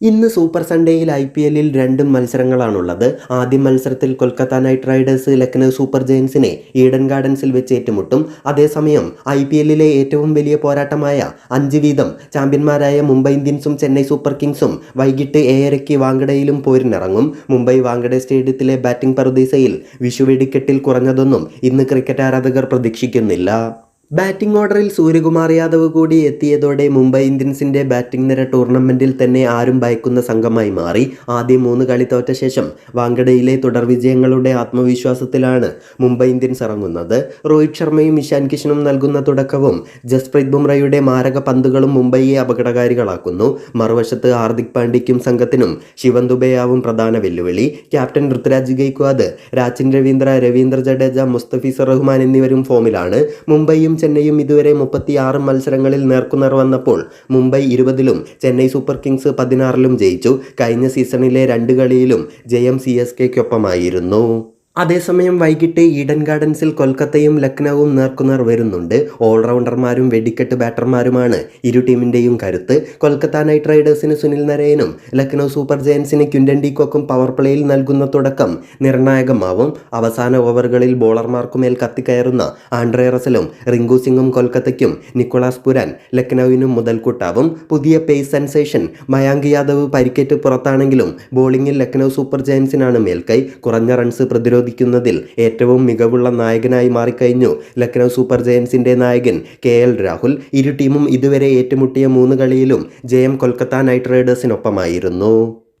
ഇന്ന് super സൺഡേയിൽ I P എല്ലിൽ രണ്ടും മത്സരങ്ങളാണുള്ളത്. ആദ്യ മത്സരത്തിൽ Kolkata knight riders Lucknow super ജയൻസിനെ Eden ഗാർഡൻസിൽ വെച്ച് ഏറ്റുമുട്ടും. അതേസമയം ഐ പി എല്ലിലെ ഏറ്റവും വലിയ പോരാട്ടമായ അഞ്ച് വീതം ചാമ്പ്യന്മാരായ മുംബൈ ഇന്ത്യൻസും ചെന്നൈ സൂപ്പർ കിങ്സും വൈകിട്ട് ഏഴരയ്ക്ക് വാങ്കഡയിലും പോരിനിറങ്ങും. മുംബൈ വാങ്കഡെ സ്റ്റേഡിയത്തിലെ ബാറ്റിംഗ് പറുദീസയിൽ വിഷുവെടിക്കെട്ടിൽ കുറഞ്ഞതൊന്നും ഇന്ന് ക്രിക്കറ്റ് ആരാധകർ പ്രതീക്ഷിക്കുന്നില്ല. ബാറ്റിംഗ് ഓർഡറിൽ സൂര്യകുമാർ യാദവ് കൂടി എത്തിയതോടെ മുംബൈ ഇന്ത്യൻസിന്റെ ബാറ്റിംഗ് നിര ടൂർണമെന്റിൽ തന്നെ ആരും ഭയക്കുന്ന സംഘമായി മാറി. ആദ്യം മൂന്ന് കളി തോറ്റ ശേഷം വാങ്കഡയിലെ തുടർ വിജയങ്ങളുടെ ആത്മവിശ്വാസത്തിലാണ് മുംബൈ ഇന്ത്യൻസ് ഇറങ്ങുന്നത്. രോഹിത് ശർമ്മയും ഇഷാൻ കിഷനും നൽകുന്ന തുടക്കവും ജസ്പ്രീത് ബുംറയുടെ മാരക പന്തുകളും മുംബൈയെ അപകടകാരികളാക്കുന്നു. മറുവശത്ത് ഹാർദിക് പാണ്ഡ്യയ്ക്കും സംഘത്തിനും ശിവൻ ദുബെയാവും പ്രധാന വെല്ലുവിളി. ക്യാപ്റ്റൻ ഋതുരാജ് ഗെയ്ക്വാദ് രാജിൻ രവീന്ദ്ര രവീന്ദ്ര ജഡേജ മുസ്തഫിസർ റഹ്മാൻ എന്നിവരും ഫോമിലാണ്. മുംബൈയും ചെന്നൈയും ഇതുവരെ മുപ്പത്തിയാറ് മത്സരങ്ങളിൽ നേർക്കുനേർ വന്നപ്പോൾ മുംബൈ ഇരുപതിലും ചെന്നൈ സൂപ്പർ കിങ്സ് പതിനാറിലും ജയിച്ചു. കഴിഞ്ഞ സീസണിലെ രണ്ട് കളിയിലും ജയം സി എസ് കെക്കൊപ്പമായിരുന്നു അതേസമയം വൈകിട്ട് ഈഡൻ ഗാർഡൻസിൽ കൊൽക്കത്തയും ലക്നൌവും നേർക്കുനേർ വരുന്നുണ്ട്. ഓൾറൗണ്ടർമാരും വെടിക്കെട്ട് ബാറ്റർമാരുമാണ്. ഇരു ടീമിന്റെയും കരുത്ത്. കൊൽക്കത്ത നൈറ്റ് റൈഡേഴ്സിന് സുനിൽ നരയനും ലക്നൗ സൂപ്പർ ജയൻസിന് ക്യുൻഡൻ ഡീക്കോക്കും പവർ പ്ലേയിൽ നൽകുന്ന തുടക്കം നിർണായകമാവും. അവസാന ഓവറുകളിൽ ബോളർമാർക്കുമേൽ കത്തിക്കയറുന്ന ആൻഡ്രേ റസലും റിങ്കു സിംഗും കൊൽക്കത്തയ്ക്കും നിക്കോളാസ് പുരാൻ ലക്നൌവിനും മുതൽക്കൂട്ടാവും. പുതിയ പേസ് സെൻസേഷൻ മയാങ്ക് യാദവ് പരിക്കേറ്റ് പുറത്താണെങ്കിലും ബോളിംഗിൽ ലക്നൌ സൂപ്പർ ജയൻസിനാണ് മേൽക്കൈ. കുറഞ്ഞ റൺസ് പ്രതിരോധ പ്രതിരോധിക്കുന്നതിൽ ഏറ്റവും മികവുള്ള നായകനായി മാറിക്കഴിഞ്ഞു. ലക്നൗ സൂപ്പർ ജയൻസിന്റെ നായകൻ കെ എൽ രാഹുൽ ഇരു ടീമും ഇതുവരെ ഏറ്റുമുട്ടിയ മൂന്ന് കളിയിലും ജയം കൊൽക്കത്ത നൈറ്റ് റൈഡേഴ്സിനൊപ്പമായിരുന്നു.